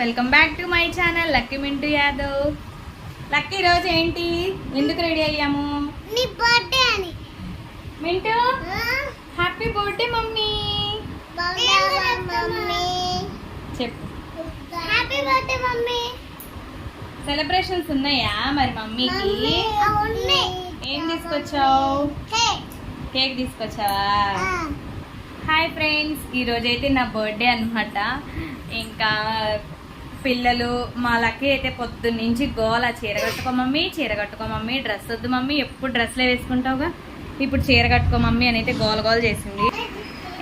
Welcome back to my channel. Lucky Mintu Yadav. Lucky రోజు ఏంటి? ఎందుకు రెడీ అయ్యాము? నీ బర్త్డే అని. మింటూ? Happy birthday mummy. చెప్పు. Happy birthday mummy. సెలబ్రేషన్స్ ఉన్నాయా మరి మమ్మీకి? ఏం తీసుకొచ్చావు? కేక్. తీసుకొచ్చావా? హాయ్ ఫ్రెండ్స్ ఈరోజు అయితే నా బర్త్డే అనమాట ఇంకా పిల్లలు మా లక్కీ అయితే పొద్దున్న నుంచి గోల చీర కట్టుకో మమ్మీ చీర కట్టుకో మమ్మీ డ్రెస్ వద్దు మమ్మీ ఎప్పుడు డ్రెస్లే వేసుకుంటావుగా? ఇప్పుడు చీర కట్టుకో మమ్మీ అని అయితే గోల గోల చేసింది.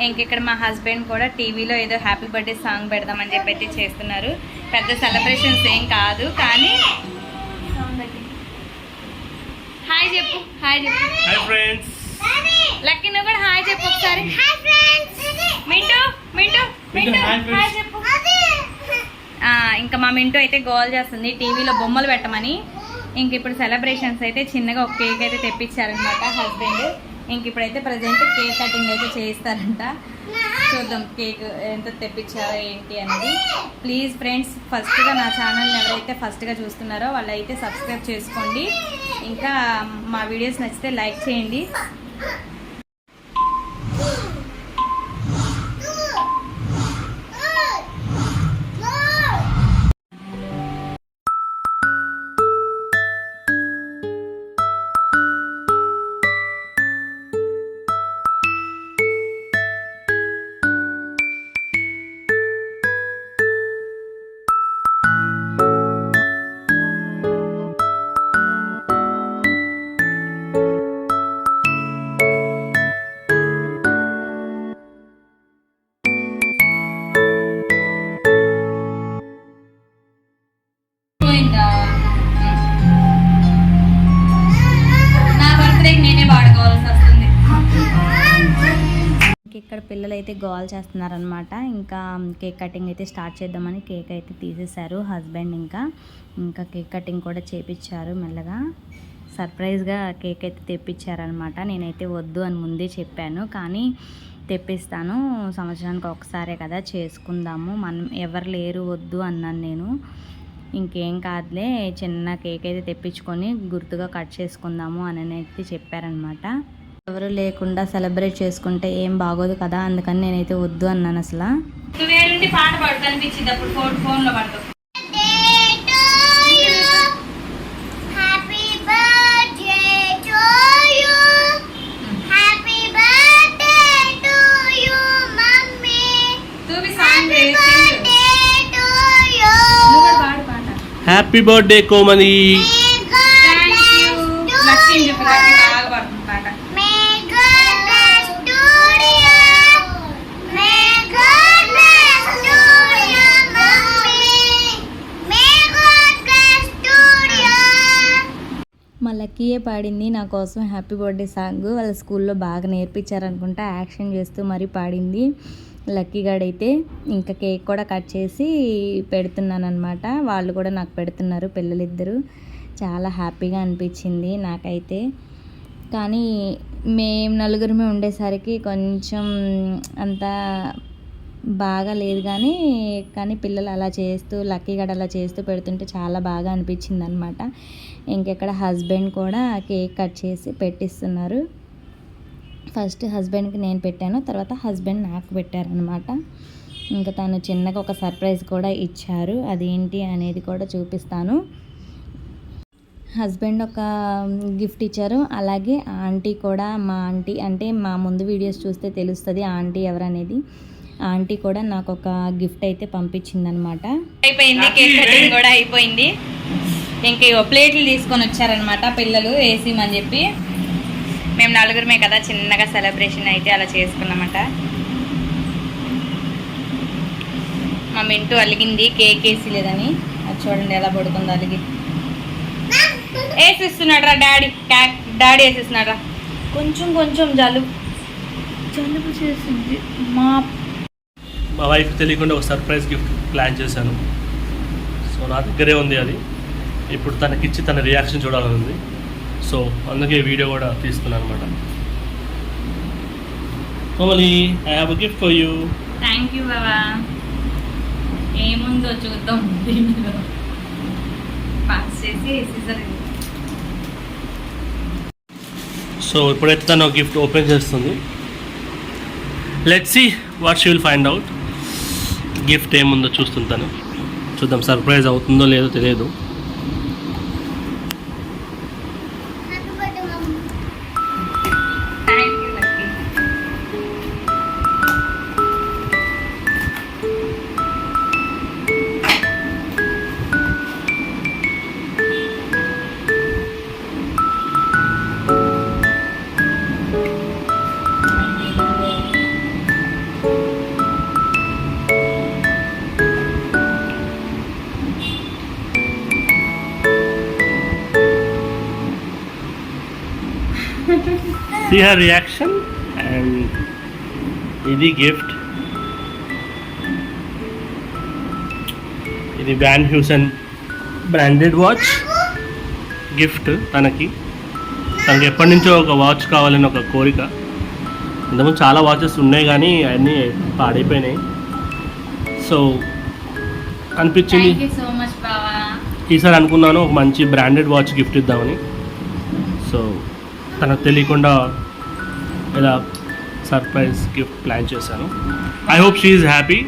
ఇంక ఇక్కడ మా హస్బెండ్ కూడా టీవీలో ఏదో హ్యాపీ బర్త్డే సాంగ్ పెడదామని చెప్పి అయితే చేస్తున్నారు. పెద్ద సెలబ్రేషన్స్ ఏం కాదు కానీ హాయ్ చెప్పు హాయ్ చెప్పు. Hi friends. లక్కీ నువ్వు కూడా హాయ్ చెప్పు ఒకసారి. Hi friends. Mintu Mintu Mintu. Hi చెప్పు. ఇంకా మా మింటూ అయితే గోల్ చేస్తుంది. టీవీలో బొమ్మలు పెట్టమని. ఇంక ఇప్పుడు సెలబ్రేషన్స్ అయితే చిన్నగా ఒక కేక్ అయితే తెప్పించారనమాట హస్బెండ్ ఇంక ఇప్పుడైతే ప్రజెంట్ కేక్ కటింగ్ అయితే చేయిస్తారంట. చూద్దాం కేక్ ఎంత తెప్పించారో ఏంటి అనేది. ప్లీజ్ ఫ్రెండ్స్ ఫస్ట్గా నా ఛానల్ని ఎవరైతే ఫస్ట్గా చూస్తున్నారో వాళ్ళైతే సబ్స్క్రైబ్ చేసుకోండి. ఇంకా మా వీడియోస్ నచ్చితే లైక్ చేయండి. ఇక్కడ పిల్లలు అయితే గోల్ చేస్తున్నారనమాట ఇంకా కేక్ కటింగ్ అయితే స్టార్ట్ చేద్దామని కేక్ అయితే తీసేశారు హస్బెండ్ ఇంకా. ఇంకా కేక్ కటింగ్ కూడా చేపించారు మెల్లగా. సర్ప్రైజ్గా కేక్ అయితే తెప్పించారనమాట నేనైతే వద్దు అని ముందే చెప్పాను. కానీ తెప్పిస్తాను. సంవత్సరానికి ఒకసారే కదా చేసుకుందాము. మనం ఎవరు లేరు వద్దు అన్నాను నేను. ఇంకేం కాదులే. చిన్న కేక్ అయితే తెప్పించుకొని గుర్తుగా కట్ చేసుకుందాము అని అయితే చెప్పారనమాట ఎవరు లేకుండా సెలబ్రేట్ చేసుకుంటే ఏం బాగోదు కదా అందుకని నేనైతే వద్దు అన్నాను అసలు. పాట పాడు కనిపించింది అప్పుడు ఫోన్ ఫోన్లో పడతావు హ్యాపీ బర్త్డే టు కియే పాడింది. నా కోసం హ్యాపీ బర్త్డే సాంగ్. వాళ్ళ స్కూల్లో బాగా నేర్పించారనుకుంటా యాక్షన్ చేస్తూ మరీ పాడింది. లక్కీ గాడైతే ఇంకా కేక్ కూడా కట్ చేసి పెడుతున్నాను అనమాట వాళ్ళు కూడా నాకు పెడుతున్నారు పిల్లలిద్దరూ. చాలా హ్యాపీగా అనిపించింది నాకైతే. కానీ మేము నలుగురమే ఉండేసరికి కొంచెం అంత బాగా లేదు కానీ కానీ పిల్లలు అలా చేస్తూ లక్కీ గడ అలా చేస్తూ పెడుతుంటే చాలా బాగా అనిపించింది అనమాట ఇంకెక్కడ హస్బెండ్ కూడా కేక్ కట్ చేసి పెట్టిస్తున్నారు. ఫస్ట్ హస్బెండ్కి నేను పెట్టాను తర్వాత హస్బెండ్ నాకు పెట్టారనమాట ఇంకా తను చిన్నగా ఒక సర్ప్రైజ్ కూడా ఇచ్చారు అదేంటి అనేది కూడా చూపిస్తాను. హస్బెండ్ ఒక గిఫ్ట్ ఇచ్చారు అలాగే ఆంటీ కూడా మా ఆంటీ అంటే మా ముందు వీడియోస్ చూస్తే తెలుస్తుంది ఆంటీ ఎవరనేది. ఆంటీ కూడా నాకు ఒక గిఫ్ట్ అయితే పంపించింది అనమాట అయిపోయింది కేక్ కటింగ్ కూడా అయిపోయింది. ఇంకా ప్లేట్లు తీసుకొని వచ్చారనమాట పిల్లలు వేసిమని చెప్పి. మేము నలుగురమే కదా చిన్నగా సెలబ్రేషన్ అయితే అలా చేసుకున్నామట. మా మింటూ అలిగింది కేక్ వేసి లేదని. అది చూడండి ఎలా పడుకుందో అలిగి. వేసిస్తున్నాడు రా డాడీ క్యాక్ డాడీ వేసేస్తున్నాడు రా కొంచెం కొంచెం జలుబు. జలుబు చేసింది మా మా వైఫ్ తెలియకుండా ఒక సర్ప్రైజ్ గిఫ్ట్ ప్లాన్ చేశాను. సో నా దగ్గరే ఉంది అది. ఇప్పుడు తనకిచ్చి తన రియాక్షన్ చూడాలని ఉంది సో అందుకే వీడియో కూడా తీస్తున్నాను అనమాట Komali I have a gift for you thank you బాబా ఏముందో చూద్దాం. పాస్ చేసి సిజర్ సో ఇప్పుడైతే తను గిఫ్ట్ ఓపెన్ చేస్తుంది. Let see what she will find out gift ఏముందో చూస్తుంటాను చూద్దాం సర్ప్రైజ్ అవుతుందో లేదో తెలియదు. సీ హర్ రియాక్షన్ అండ్ ఇది గిఫ్ట్ ఇది Van Heusen branded watch gift తనకి. తనకి ఎప్పటి నుంచో ఒక వాచ్ కావాలని ఒక కోరిక. ఇంతకుముందు చాలా వాచెస్ ఉన్నాయి కానీ అన్నీ పాడైపోయినాయి. సో అనిపించింది? ఈసారి అనుకున్నాను ఒక మంచి బ్రాండెడ్ వాచ్ గిఫ్ట్ ఇద్దామని. సో తనకు తెలియకుండా ఇలా సర్ప్రైజ్ గిఫ్ట్ ప్లాన్ చేశాను. I hope she is happy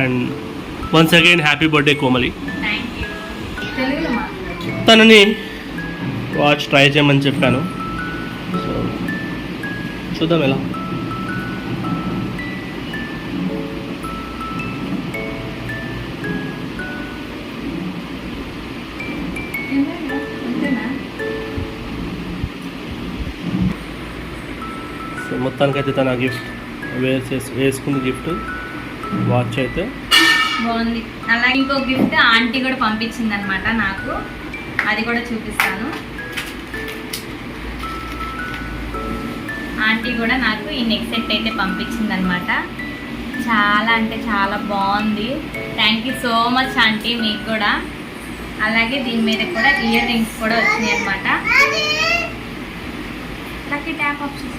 and once again happy birthday Komali తనని వాచ్ ట్రై చేయమని చెప్పాను. సో చూద్దాం ఎలా మొత్తానికైతే తన గిఫ్ట్ వేసేసి వేసుకుంది గిఫ్ట్ వాచ్ అయితే. బాగుంది. అలాగే ఇంకో గిఫ్ట్ ఆంటీ కూడా పంపించింది అనమాట నాకు. అది కూడా చూపిస్తాను. ఆంటీ కూడా నాకు ఈ నెక్ సెట్ అయితే పంపించింది అనమాట చాలా అంటే చాలా బాగుంది. Thank you so much aunty మీకు కూడా. అలాగే దీని మీద కూడా ఇయర్ రింగ్స్ కూడా వచ్చినాయి అనమాట Lucky tap option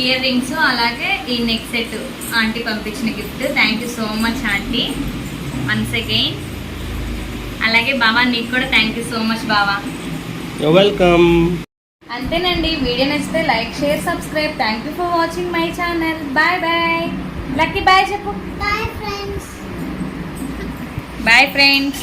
ear rings అలాగే ఈ నెక్ సెట్ ఆంటీ పంపించిన gift thank you so much aunty. Once again అలాగే బాబా నీకు కూడా థ్యాంక్ యూ సో మచ్ బాబా వెల్కమ్ అంతేనండి వీడియో నచ్చితే like share subscribe thank you for watching my channel bye bye Lucky bye చెప్పు. Bye friends bye friends